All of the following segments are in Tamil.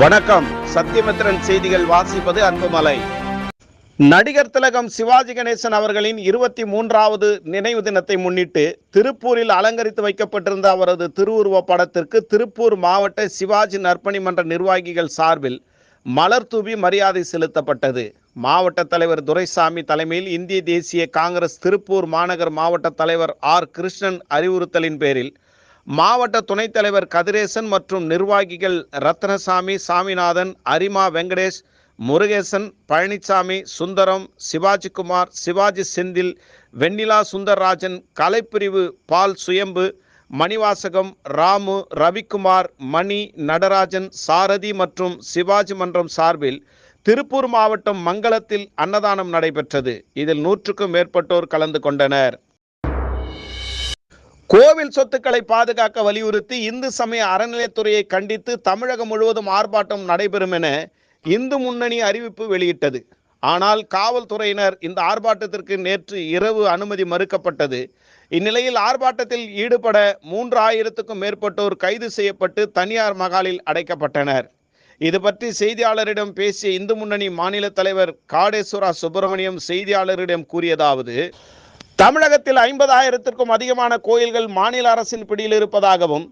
வணக்கம். சத்தியமித்ரன் செய்திகள் வாசிப்பது அன்புமலை. நடிகர் திலகம் சிவாஜி கணேசன் அவர்களின் இருபத்தி மூன்றாவது நினைவு தினத்தை முன்னிட்டு திருப்பூரில் அலங்கரித்து வைக்கப்பட்டிருந்த அவரது திருவுருவ படத்திற்கு திருப்பூர் மாவட்ட சிவாஜி நற்பணி மன்ற நிர்வாகிகள் சார்பில் மலர் தூவி மரியாதை செலுத்தப்பட்டது. மாவட்ட தலைவர் துரைசாமி தலைமையில் இந்திய தேசிய காங்கிரஸ் திருப்பூர் மாநகர் மாவட்ட தலைவர் ஆர் கிருஷ்ணன் அறிவுறுத்தலின் பேரில் மாவட்ட துணைத் தலைவர் கதிரேசன் மற்றும் நிர்வாகிகள் ரத்னசாமி சாமிநாதன் அரிமா வெங்கடேஷ் முருகேசன் பழனிசாமி சுந்தரம் சிவாஜிகுமார் சிவாஜி செந்தில் வெண்ணிலா சுந்தரராஜன் கலைப்பிரிவு பால் சுயம்பு மணிவாசகம் ராமு ரவிக்குமார் மணி நடராஜன் சாரதி மற்றும் சிவாஜி மன்றம் சார்பில் திருப்பூர் மாவட்டம் மங்களத்தில் அன்னதானம் நடைபெற்றது. இதில் நூற்றுக்கும் மேற்பட்டோர் கலந்து கொண்டனர். கோவில் சொத்துக்களை பாதுகாக்க வலியுறுத்தி இந்து சமய அறநிலையத்துறையை கண்டித்து தமிழகம் முழுவதும் ஆர்ப்பாட்டம் நடைபெறும் என இந்து முன்னணி அறிவிப்பு வெளியிட்டது. ஆனால் காவல்துறையினர் இந்த ஆர்ப்பாட்டத்திற்கு நேற்று இரவு அனுமதி மறுக்கப்பட்டது. இந்நிலையில் ஆர்ப்பாட்டத்தில் ஈடுபட மூன்றாயிரத்துக்கும் மேற்பட்டோர் கைது செய்யப்பட்டு தனியார் மகாலில் அடைக்கப்பட்டனர். இது பற்றி செய்தியாளரிடம் பேசிய இந்து முன்னணி மாநில தலைவர் காடேஸ்வரா சுப்பிரமணியம் செய்தியாளரிடம் கூறியதாவது தமிழகத்தில் ஐம்பதாயிரத்திற்கும் அதிகமான கோயில்கள் மாநில அரசின் பிடியில் இருப்பதாகவும்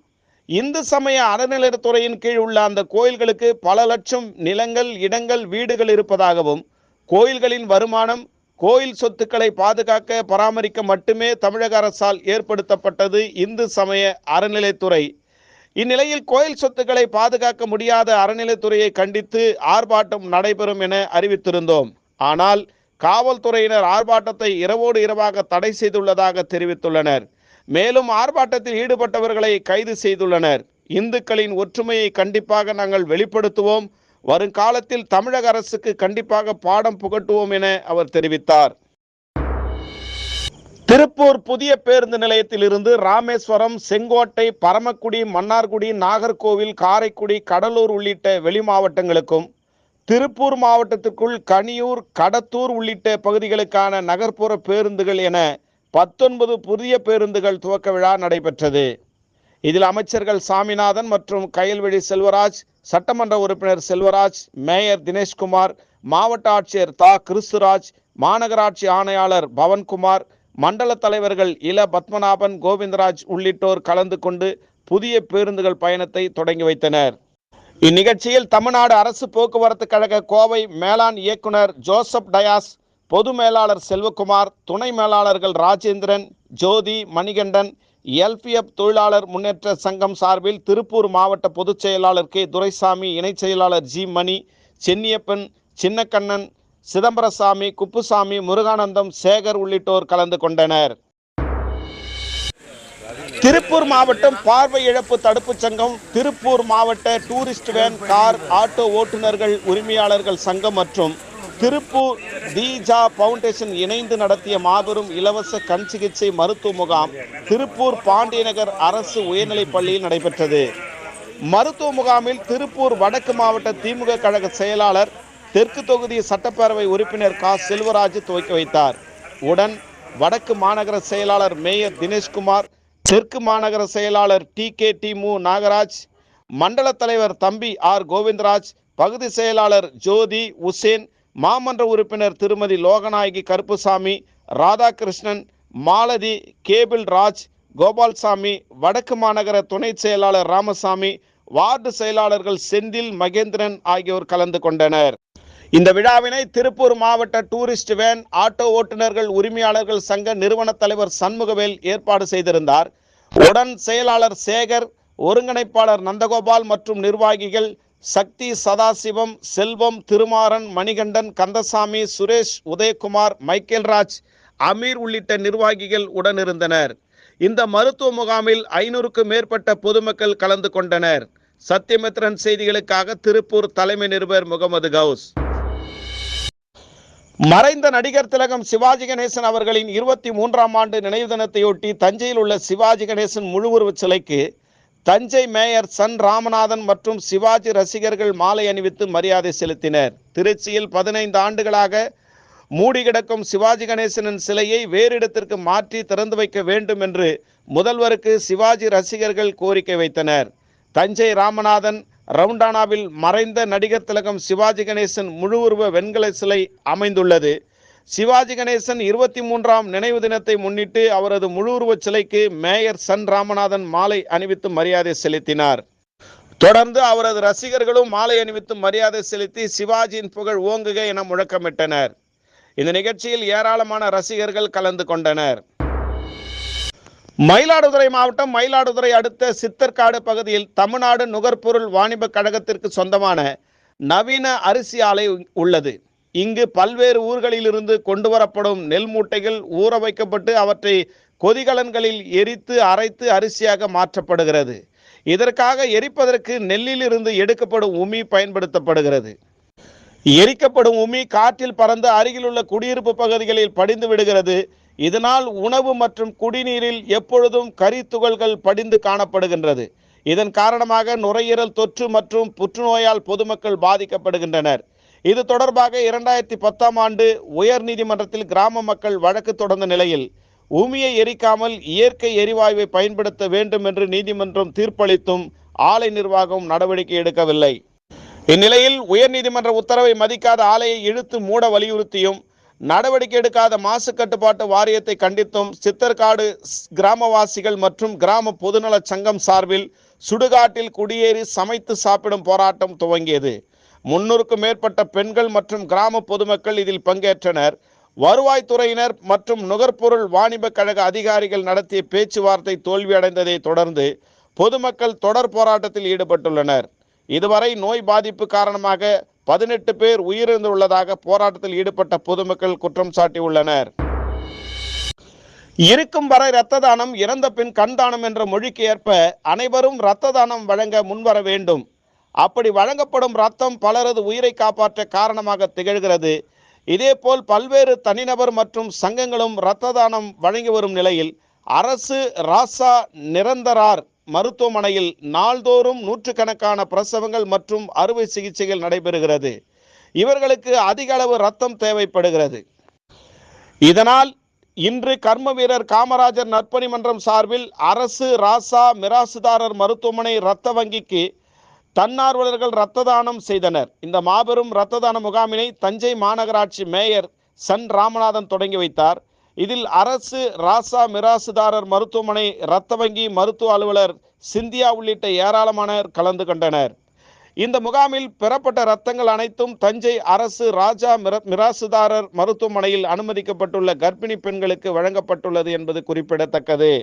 இந்து சமய அறநிலையத்துறையின் கீழ் உள்ள அந்த கோயில்களுக்கு பல லட்சம் நிலங்கள் இடங்கள் வீடுகள் இருப்பதாகவும் கோயில்களின் வருமானம் கோயில் சொத்துக்களை பாதுகாக்க பராமரிக்க மட்டுமே தமிழக அரசால் ஏற்படுத்தப்பட்டது இந்து சமய அறநிலைத்துறை இந்நிலையில் கோயில் சொத்துக்களை பாதுகாக்க முடியாத அறநிலைத்துறையை கண்டித்து ஆர்ப்பாட்டம் நடைபெறும் என அறிவித்திருந்தோம். ஆனால் காவல்துறையினர் ஆர்ப்பாட்டத்தை இரவோடு இரவாக தடை செய்துள்ளதாக தெரிவித்துள்ளனர். மேலும் ஆர்ப்பாட்டத்தில் ஈடுபட்டவர்களை கைது செய்துள்ளனர். இந்துக்களின் ஒற்றுமையை கண்டிப்பாக நாங்கள் வெளிப்படுத்துவோம். வருங்காலத்தில் தமிழக அரசுக்கு கண்டிப்பாக பாடம் புகட்டுவோம் என அவர் தெரிவித்தார். திருப்பூர் புதிய பேருந்து நிலையத்திலிருந்து ராமேஸ்வரம் செங்கோட்டை பரமக்குடி மன்னார்குடி நாகர்கோவில் காரைக்குடி கடலூர் உள்ளிட்ட வெளி மாவட்டங்களுக்கும் திருப்பூர் மாவட்டத்திற்குள் கனியூர் கடத்தூர் உள்ளிட்ட பகுதிகளுக்கான நகர்ப்புற பேருந்துகள் என பத்தொன்பது புதிய பேருந்துகள் துவக்க விழா நடைபெற்றது. இதில் அமைச்சர்கள் சாமிநாதன் மற்றும் கயல்வெளி செல்வராஜ் சட்டமன்ற உறுப்பினர் செல்வராஜ் மேயர் தினேஷ்குமார் மாவட்ட ஆட்சியர் தா. கிறிஸ்துராஜ் மாநகராட்சி ஆணையாளர் பவன்குமார் மண்டல தலைவர்கள் இள. பத்மநாபன் கோவிந்தராஜ் உள்ளிட்டோர் கலந்து கொண்டு புதிய பேருந்துகள் பயணத்தை தொடங்கி வைத்தனர். இந்நிகழ்ச்சியில் தமிழ்நாடு அரசு போக்குவரத்து கழக கோவை மேலாண் இயக்குனர் ஜோசப் டயாஸ் பொது மேலாளர் செல்வகுமார் துணை மேலாளர்கள் ராஜேந்திரன் ஜோதி மணிகண்டன் எல்பிஎஃப் தொழிலாளர் முன்னேற்ற சங்கம் சார்பில் திருப்பூர் மாவட்ட பொதுச் செயலாளர் கே. துரைசாமி இணைச் செயலாளர் ஜி. மணி சென்னியப்பன் சின்னக்கண்ணன் சிதம்பரசாமி குப்புசாமி முருகானந்தம் சேகர் உள்ளிட்டோர் கலந்து கொண்டனர். திருப்பூர் மாவட்டம் பார்வை இழப்பு தடுப்புச் சங்கம் திருப்பூர் மாவட்ட டூரிஸ்ட் வேன் கார் ஆட்டோ ஓட்டுநர்கள் உரிமையாளர்கள் சங்கம் மற்றும் திருப்பூர் தீஜா பவுண்டேஷன் இணைந்து நடத்திய மாபெரும் இலவச கண் சிகிச்சை மருத்துவ முகாம் திருப்பூர் பாண்டியநகர் அரசு உயர்நிலைப் பள்ளியில் நடைபெற்றது. மருத்துவ முகாமில் திருப்பூர் வடக்கு மாவட்ட திமுக கழக செயலாளர் தெற்கு தொகுதி சட்டப்பேரவை உறுப்பினர் கா. செல்வராஜ் துவக்கி வைத்தார். உடன் வடக்கு மாநகர செயலாளர் மேயர் தினேஷ்குமார் தெற்கு மாநகர செயலாளர் டி கே டி மு நாகராஜ் மண்டல தலைவர் தம்பி ஆர் கோவிந்தராஜ் பகுதி செயலாளர் ஜோதி உசேன் மாமன்ற உறுப்பினர் திருமதி லோகநாயகி கருப்புசாமி ராதாகிருஷ்ணன் மாலதி கேபிள் ராஜ் கோபால்சாமி வடக்கு மாநகர துணை செயலாளர் ராமசாமி வார்டு செயலாளர்கள் செந்தில் மகேந்திரன் ஆகியோர் கலந்து கொண்டனர். இந்த விழாவினை திருப்பூர் மாவட்ட டூரிஸ்ட் வேன் ஆட்டோ ஓட்டுநர்கள் உரிமையாளர்கள் சங்க நிறுவன தலைவர் சண்முகவேல் ஏற்பாடு செய்திருந்தார். உடன் செயலாளர் சேகர் ஒருங்கிணைப்பாளர் நந்தகோபால் மற்றும் நிர்வாகிகள் சக்தி சதாசிவம் செல்வம் திருமாறன் மணிகண்டன் கந்தசாமி சுரேஷ் உதயகுமார் மைக்கேல்ராஜ் அமீர் உள்ளிட்ட நிர்வாகிகள் உடனிருந்தனர். இந்த மருத்துவ முகாமில் ஐநூறுக்கும் மேற்பட்ட பொதுமக்கள் கலந்து கொண்டனர். சத்தியமித்ரன் செய்திகளுக்காக திருப்பூர் தலைமை நிருபர் முகமது கவுஸ். மறைந்த நடிகர் திலகம் சிவாஜி கணேசன் அவர்களின் இருபத்தி மூன்றாம் ஆண்டு நினைவு தினத்தையொட்டி தஞ்சையில் உள்ள சிவாஜி கணேசன் முழுவுருவச் சிலைக்கு தஞ்சை மேயர் சன் ராமநாதன் மற்றும் சிவாஜி ரசிகர்கள் மாலை அணிவித்து மரியாதை செலுத்தினர். திருச்சியில் பதினைந்து ஆண்டுகளாக மூடி கிடக்கும் சிவாஜி கணேசனின் சிலையை வேறு இடத்திற்கு மாற்றி திறந்து வைக்க வேண்டும் என்று முதல்வருக்கு சிவாஜி ரசிகர்கள் கோரிக்கை வைத்தனர். தஞ்சை ராமநாதன் ரவுண்டானாவில் மறைந்த நடிகர் திலகம் சிவாஜி கணேசன் முழு உருவ வெண்கல சிலை அமைந்துள்ளது. சிவாஜி கணேசன் இருபத்தி மூன்றாம் நினைவு தினத்தை முன்னிட்டு அவரது முழு உருவச் சிலைக்கு மேயர் சன் ராமநாதன் மாலை அணிவித்து மரியாதை செலுத்தினார். தொடர்ந்து அவரது ரசிகர்களும் மாலை அணிவித்து மரியாதை செலுத்தி சிவாஜியின் புகழ் ஓங்குக என முழக்கமிட்டனர். இந்த நிகழ்ச்சியில் ஏராளமான ரசிகர்கள் கலந்து கொண்டனர். மயிலாடுதுறை மாவட்டம் மயிலாடுதுறை அடுத்த சித்தர்காடு பகுதியில் தமிழ்நாடு நுகர்பொருள் வாணிப கழகத்திற்கு சொந்தமான நவீன அரிசி ஆலை உள்ளது. இங்கு பல்வேறு ஊர்களிலிருந்து கொண்டு வரப்படும் நெல் மூட்டைகள் ஊற வைக்கப்பட்டு அவற்றை கொதிகலன்களில் எரித்து அரைத்து அரிசியாக மாற்றப்படுகிறது. இதற்காக எரிப்பதற்கு நெல்லிலிருந்து எடுக்கப்படும் உமி பயன்படுத்தப்படுகிறது. எரிக்கப்படும் உமி காற்றில் பறந்து அருகிலுள்ள குடியிருப்பு பகுதிகளில் படிந்து விடுகிறது. இதனால் உணவு மற்றும் குடிநீரில் எப்பொழுதும் கரித்துகள்கள் படிந்து காணப்படுகின்றது. இதன் காரணமாக நுரையீரல் தொற்று மற்றும் புற்றுநோயால் பொதுமக்கள் பாதிக்கப்படுகின்றனர். இது தொடர்பாக இரண்டாயிரத்தி பத்தாம் ஆண்டு உயர் நீதிமன்றத்தில் கிராம மக்கள் வழக்கு தொடர்ந்த நிலையில் உமியை எரிக்காமல் இயற்கை எரிவாயுவை பயன்படுத்த வேண்டும் என்று நீதிமன்றம் தீர்ப்பளித்தும் ஆலை நிர்வாகம் நடவடிக்கை எடுக்கவில்லை. இந்நிலையில் உயர்நீதிமன்ற உத்தரவை மதிக்காத ஆலையை இழுத்து மூட வலியுறுத்தியும் நடவடிக்கை எடுக்காத மாசு கட்டுப்பாட்டு வாரியத்தை கண்டித்தும் சித்தர்காடு கிராமவாசிகள் மற்றும் கிராம பொதுநலச் சங்கம் சார்பில் சுடுகாட்டில் குடியேறி சமைத்து சாப்பிடும் போராட்டம் துவங்கியது. முன்னூறுக்கும் மேற்பட்ட பெண்கள் மற்றும் கிராம பொதுமக்கள் இதில் பங்கேற்றனர். வருவாய்த்துறையினர் மற்றும் நுகர்பொருள் வாணிப கழக அதிகாரிகள் நடத்திய பேச்சுவார்த்தை தோல்வியடைந்ததை தொடர்ந்து பொதுமக்கள் தொடர் போராட்டத்தில் ஈடுபட்டுள்ளனர். இதுவரை நோய் பாதிப்பு காரணமாக பதினெட்டு பேர் உயிரிழந்துள்ளதாக போராட்டத்தில் ஈடுபட்ட பொதுமக்கள் குற்றம் சாட்டியுள்ளனர். இருக்கும் வரை இரத்த தானம் இறந்த பின் கண் தானம் என்ற மொழிக்கு ஏற்ப அனைவரும் இரத்த தானம் வழங்க முன்வர வேண்டும். அப்படி வழங்கப்படும் ரத்தம் பலரது உயிரை காப்பாற்ற காரணமாக திகழ்கிறது. இதேபோல் பல்வேறு தனிநபர் மற்றும் சங்கங்களும் இரத்த தானம் வழங்கி வரும் நிலையில் அரசு ராசா நிரந்தரார். மருத்துவமனையில் நாள்தோறும் நூற்றுக்கணக்கான பிரசவங்கள் மற்றும் அறுவை சிகிச்சைகள் நடைபெறுகிறது. இவர்களுக்கு அதிக அளவு ரத்தம் தேவைப்படுகிறது. இதனால் இன்று கர்ம வீரர் காமராஜர் நற்பணி மன்றம் சார்பில் அரசு ராசா மிராசுதாரர் மருத்துவமனை இரத்த வங்கிக்கு தன்னார்வலர்கள் இரத்த தானம் செய்தனர். இந்த மாபெரும் இரத்த தான முகாமினை தஞ்சை மாநகராட்சி மேயர் சன் ராமநாதன் தொடங்கி வைத்தார். இதில் அரசு ராசா மிராசுதாரர் மருத்துவமனை இரத்த வங்கி மருத்துவ அலுவலர் சிந்தியா உள்ளிட்ட ஏராளமானோர் கலந்து கொண்டனர். இந்த முகாமில் பெறப்பட்ட ரத்தங்கள் அனைத்தும் தஞ்சை அரசு ராஜா மிர- மிராசுதாரர் மருத்துவமனையில் அனுமதிக்கப்பட்டுள்ள கர்ப்பிணி பெண்களுக்கு வழங்கப்பட்டுள்ளது என்பது குறிப்பிடத்தக்கது.